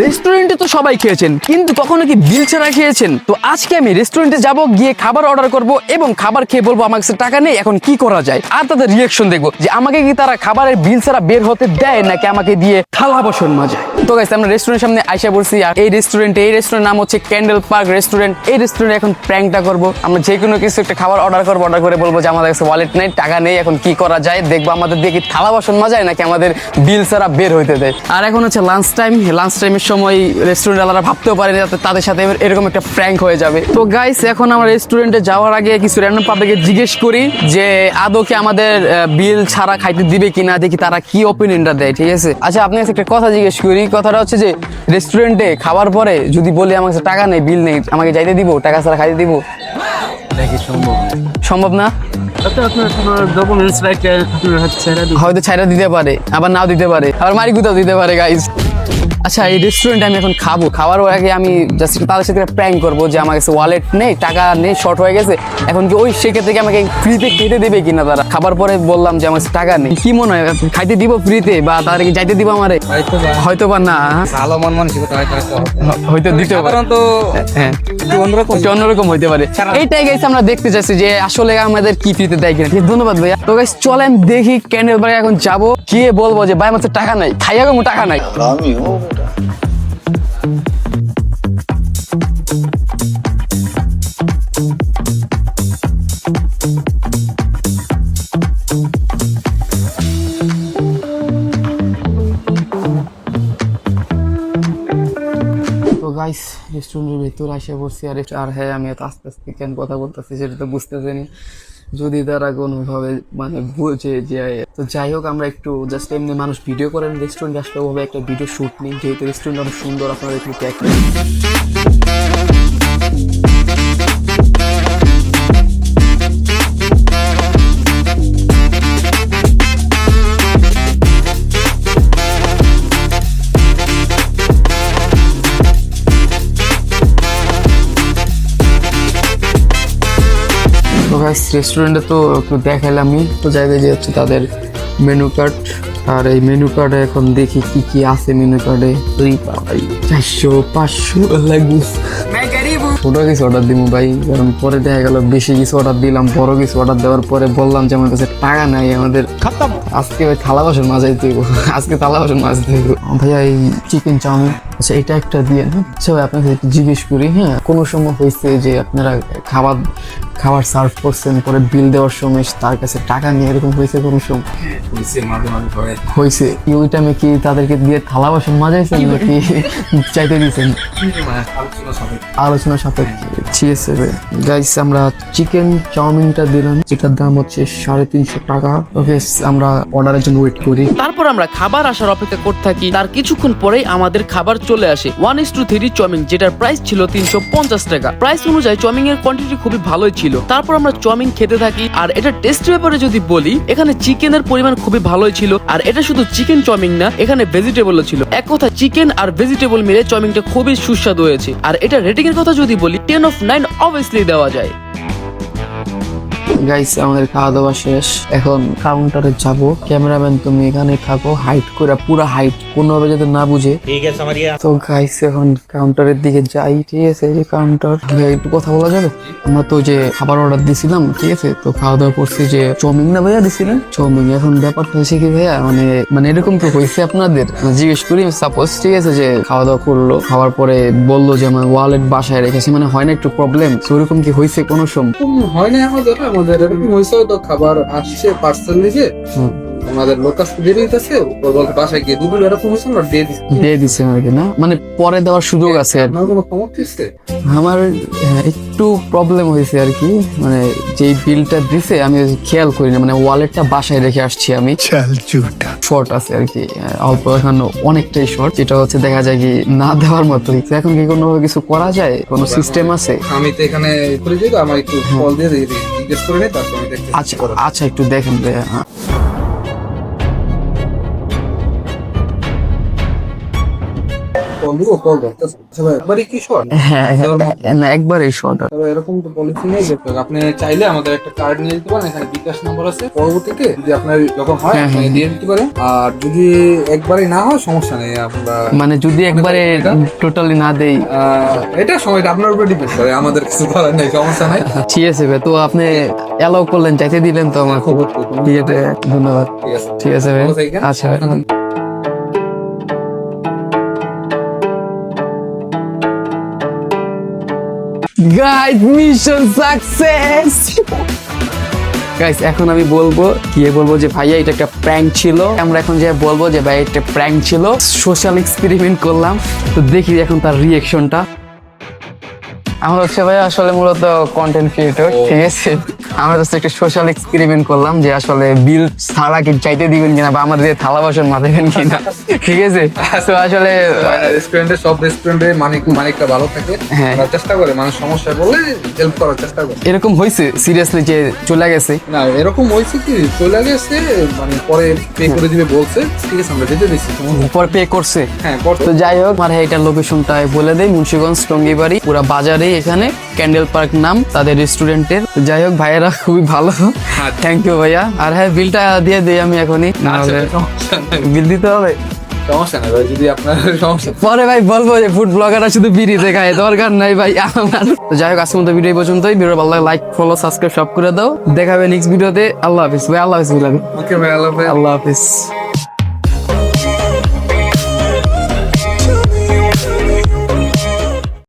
রেস্টুরেন্টে তো সবাই খেয়েছেন, কিন্তু কখনো কি বিল ছাড়া খেয়েছেন? তো আজকে আমি রেস্টুরেন্টে যাব, গিয়ে খাবার অর্ডার করব এবং খাবার খেয়ে বলব আমার কাছে টাকা নেই, এখন কি করা যায়? আর তাদের রিয়াকশন দেখব যে আমাকে কি তারা খাবারের বিল ছাড়া বের হতে দেয় নাকি আমাকে দিয়ে থালা বসন মাজায়? তো গাইস আমরা রেস্টুরেন্টের সামনে আইসা পড়ছি আর এই রেস্টুরেন্টে এই রেস্টুরেন্ট নাম হচ্ছে ক্যান্ডেল পার্ক রেস্টুরেন্ট এই রেস্টুরেন্টে এখন প্র্যাঙ্কটা করব। আমরা যে কোনো কিছু একটা খাবার অর্ডার করব অর্ডার করে বলব যে আমাদের কাছে ওয়ালেট নেই, টাকা নেই, এখন কি করা যায়? দেখব আমাদের দিয়ে কি থালা বাসন মাজায় নাকি আমাদের বিল ছাড়া বের হইতে দেয়। আর এখন হচ্ছে লাঞ্চ টাইম লাঞ্চ টাইমের সময় রেস্টুরেন্ট আলারা ভাবতেও পারেনি যাতে তাদের সাথে এরকম একটা ফ্র্যাঙ্ক হয়ে যাবে। তো গাইস এখন আমরা রেস্টুরেন্টে যাওয়ার আগে কিছু র্যান্ডম পাবলিকে জিজ্ঞেস করি যে আদৌ কি আমাদের বিল ছাড়া খাইতে দিবে কিনা? দেখি তারা কি অপিনিয়নটা দেয় ঠিক আছে? আচ্ছা আপনি একটা কথা জিজ্ঞেস করি। কথাটা হচ্ছে যে রেস্টুরেন্টে খাবার পরে যদি বলি আমার কাছে টাকা নেই বিল নেই আমাকে যাইতে দিব টাকা ছাড়া খাইতে দিব? সম্ভব সম্ভব না? আচ্ছা হয়তো ছাইরা দিতে পারে আবার নাও দিতে পারে আবার মারি গুতাও দিতে পারে গাইজ আচ্ছা এই রেস্টুরেন্টে আমি এখন খাব। খাওয়ার আগে আমি জাস্ট তাদের সাথে প্র্যাঙ্ক করব যে আমার কাছে ওয়ালেট নেই টাকা নেই শর্ট হয়ে গেছে। এখন কি ওই সেক্ষেত্রে কি আমাকে ফ্রিতে খেতে দেবে কিনা তারা? খাবার পরে বললাম যে আমার কাছে টাকা নেই। কি মনে হয়? খাইতে দিব ফ্রিতে বা তাদেরকে যাইতে দিব আমারে? হয়তো বা না ভালো মন মানসিকতা হয়তো হয়তো হয়তো দিতে সাধারণত হ্যাঁ। অন্যরকম। হইতে পারে। এইটাই গাইছে আমরা দেখতে চাচ্ছি যে আসলে আমাদের কি ফ্রিতে দেয় কিনা। ঠিক ধন্যবাদ ভাইয়া। তো গাইস চলেন দেখি ক্যান্ডেল বাড়ি এখন যাব। গিয়ে বলব যে ভাই আমার টাকা নাই। খাইয়া কোনো টাকা নাই। তো গাইস রেস্টুরেন্টের ভেতর আসে বসছি আর আর হ্যাঁ আমি এত আস্তে আস্তে কেন কথা বলতেছি সেটা তো বুঝতেছেনি যদি তারা কোনোভাবে মানে বুঝে যে, তো যাই হোক, আমরা একটু জাস্ট এমনি মানুষ ভিডিও করেন রেস্টুরেন্টে আসলে ওভাবে একটা ভিডিও শ্যুট নিই যেহেতু রেস্টুরেন্ট অনেক সুন্দর, আপনারা একটু ট্যাগ তো গাইস রেস্টুরেন্টে তো একটু দেখালামই। তো জায়গায় যে হচ্ছে তাদের মেনু কার্ড আর এই মেনু কার্ডে এখন দেখি কি কি আছে মেনু কার্ডে তুই পাবাই চারশো, পাঁচশো লাগবে। ছোট কিছু অর্ডার দিব ভাই। কারণ পরে দেখা গেল বেশি কিছু অর্ডার দিলাম বড় কিছু অর্ডার দেওয়ার পরে বললাম যে আমার কাছে টাকা নাই আমাদের আজকে ভাই থালা বাসন মাজাই দিব আজকে থালা বাসন মাজাই দিব। ভাইয়া এই চিকেন চাউমিন। আচ্ছা এটা একটা দিয়ে না আচ্ছা ভাই আপনাকে একটু জিজ্ঞেস করি হ্যাঁ? কোনো সময় হয়েছে যে আপনারা খাবার খাবার সার্ভ করছেন পরে বিল দেওয়ার সময় তার কাছে টাকা নিয়ে এরকম হয়েছে কোনো সময়? পুলিশে মাঝে মাঝে হয়েছে কি ওই টাইমে কি তাদেরকে দিয়ে থালা বাসন মাজাইছেন নাকি চাইতে দিয়েছেন আলোচনা সবাই। আলোচনা গাইস আমরা চিকেন চাউমিনটা দিলাম, যেটার দাম হচ্ছে সাড়ে তিনশো টাকা। ওকে আমরা অর্ডারের জন্য ওয়েট করি। তারপর আমরা খাবার আসার অপেক্ষা করতে থাকি। তার কিছুক্ষণ পরেই আমাদের খাবার চলে আসে। ওয়ান ইস টু থ্রি চমিং যেটার প্রাইস ছিল তিনশো পঞ্চাশ টাকা। প্রাইস অনুযায়ী চমিং এর কোয়ান্টিটি খুবই ভালোই ছিল। তারপর আমরা চমিং খেতে থাকি। আর এটা টেস্ট ব্যাপারে যদি বলি, এখানে চিকেনের পরিমাণ খুবই ভালোই ছিল। আর এটা শুধু চিকেন চমিং না, এখানে ভেজিটেবলও ছিল। এক কথা চিকেন আর ভেজিটেবল মিলে চমিংটা খুবই সুস্বাদু হয়েছে। আর এটা রেটিং এর কথা যদি বলি টেন অফ নাইন অবভিয়াসলি দেওয়া যায়। গাইস আমাদের খাওয়া দাওয়া শেষ। এখন কাউন্টারে যাব। ক্যামেরাম্যান তুমি এখানে থাকো। হাইট করে পুরো হাইট কোনোভাবে যাতে না বুঝে। ঠিক আছে আমার তো গাইস এখন কাউন্টারের দিকে যাই ঠিক আছে? যে কাউন্টার একটু কথা বলা যাবে? আমরা তো যে খাবার অর্ডার দিছিলাম ঠিক আছে? তো খাওয়া দাওয়া করছি যে চাউমিন না ভাইয়া দিছিলেন? চাউমিন এখন ব্যাপার হয়েছে কি ভাইয়া? মানে মানে এরকম তো হয়েছে আপনাদের। মানে জিজ্ঞেস করি সাপোজ ঠিক আছে যে খাওয়া দাওয়া করল খাওয়ার পরে বলল যে আমার ওয়ালেট বাসায় রেখেছি মানে হয় না একটু প্রবলেম তো ওরকম কি হয়েছে কোনো সময়? হয় না আমাদের আমাদের এরকম হয়েছে তো খাবার আসছে পার্সেল হুম। আমাদের লোক কাছে দিয়ে দিতেছে ও বলতে বাসায় গিয়ে দুপুর এরকম হয়েছে আমরা দিয়ে দিচ্ছি দিয়ে দিচ্ছে আর কি না? মানে পরে দেওয়ার সুযোগ আছে আর আপনার কোনো খবর দিচ্ছে আমার হ্যাঁ, একটু প্রবলেম হয়েছে আর কি মানে যে বিলটা দিছে আমি খেয়াল করি না মানে ওয়ালেটটা বাসায় রেখে আসছি আমি। শর্ট আছে আর কি অল্প এখন অনেকটাই শর্ট যেটা হচ্ছে দেখা যায় কি না দেওয়ার মতোই। এখন কি কোনো কিছু করা যায়? কোনো সিস্টেম আছে? আমি তো এখানে করে দিই আমার একটু কল দিয়ে দিই জিজ্ঞেস করে নিই তারপর আমি দেখতে আচ্ছা আচ্ছা একটু দেখেন ভাইয়া, একবারই শর্ট? না একবারই শর্ট। তবে এরকম তো পলিসি নেই যে আপনি চাইলে আমাদের একটা কার্ড নিয়ে দিতে পারেন এখানে বিকাশ নাম্বার আছে। পরবর্তীতে যদি আপনার যখন হয় আপনি। দিয়ে দিতে পারেন। আর যদি একবারই না হয় সমস্যা নেই আমরা মানে যদি একবারে টোটালি না দেই। এটা সময়টা আপনার উপরে ডিপেন্ড করে আমাদের কিছু করার নেই সমস্যা নাই। ঠিক আছে ভাই তো আপনি অ্যালাউ করলেন চাইতে দিলেন তো আমার আছে ধন্যবাদ। ঠিক আছে। ভাই। আচ্ছা গাইস মিশন সাকসেস গাইস এখন আমি বলব গিয়ে বলব যে ভাইয়া এটা একটা প্র্যাঙ্ক ছিল। আমরা এখন যে বলব যে ভাই একটা প্র্যাঙ্ক ছিল। সোশ্যাল এক্সপেরিমেন্ট করলাম। তো দেখি এখন তার রিয়েকশনটা আমরা হচ্ছে ভাই আসলে মূলত কন্টেন্ট ক্রিয়েটর ঠিক আছে? আমরা জাস্ট একটা সোশ্যাল এক্সপেরিমেন্ট করলাম যে আসলে বিল ছাড়া কি চাইতে দিবেন কিনা বা আমাদের থালা বাসন মাথাবেন কিনা। ঠিক আছে? তো আসলে রেস্টুরেন্টে সব রেস্টুরেন্টে মানিক মানিকটা ভালো থাকে। হ্যাঁ। চেষ্টা করে মানুষ সমস্যা বললে হেল্প করার চেষ্টা করে। এরকম হয়েছে? সিরিয়াসলি যে চলে গেছে? না এরকম হয়েছে কি? চলে গেছে মানে পরে পে করে দিবে বলছে ঠিক আছে আমরা যেতে দিচ্ছি। পর পে করছে? হ্যাঁ তো যাই হোক আমার এটার লোকেশনটা বলে দেয় মুন্সিগঞ্জ টঙ্গিবাড়ি পুরা বাজারে এখানে। ক্যান্ডেল পার্ক নাম তাদের রেস্টুরেন্টের যাই হোক ভাইয়েরা খুবই ভালো। থ্যাংক ইউ ভাইয়া। আর হ্যাঁ বিলটা দিয়ে দিই আমি এখনই না আচ্ছা, হলে বিল দিতে হবে? সমস্যা ভাই যদি আপনার সমস্যা পরে ভাই বলব যে ফুড ব্লগাররা শুধু বিড়ি দেখায় দরকার নাই ভাই আমার। তো যাই হোক আজকের মতো ভিডিও পর্যন্তই। ভিডিও ভালো লাগে লাইক ফলো সাবস্ক্রাইব সব করে দাও। দেখাবে নেক্সট ভিডিওতে আল্লাহ হাফিজ ভাই আল্লাহ হাফিজ ওকে ভাই আল্লাহ হাফেজ। আল্লাহ হাফিজ।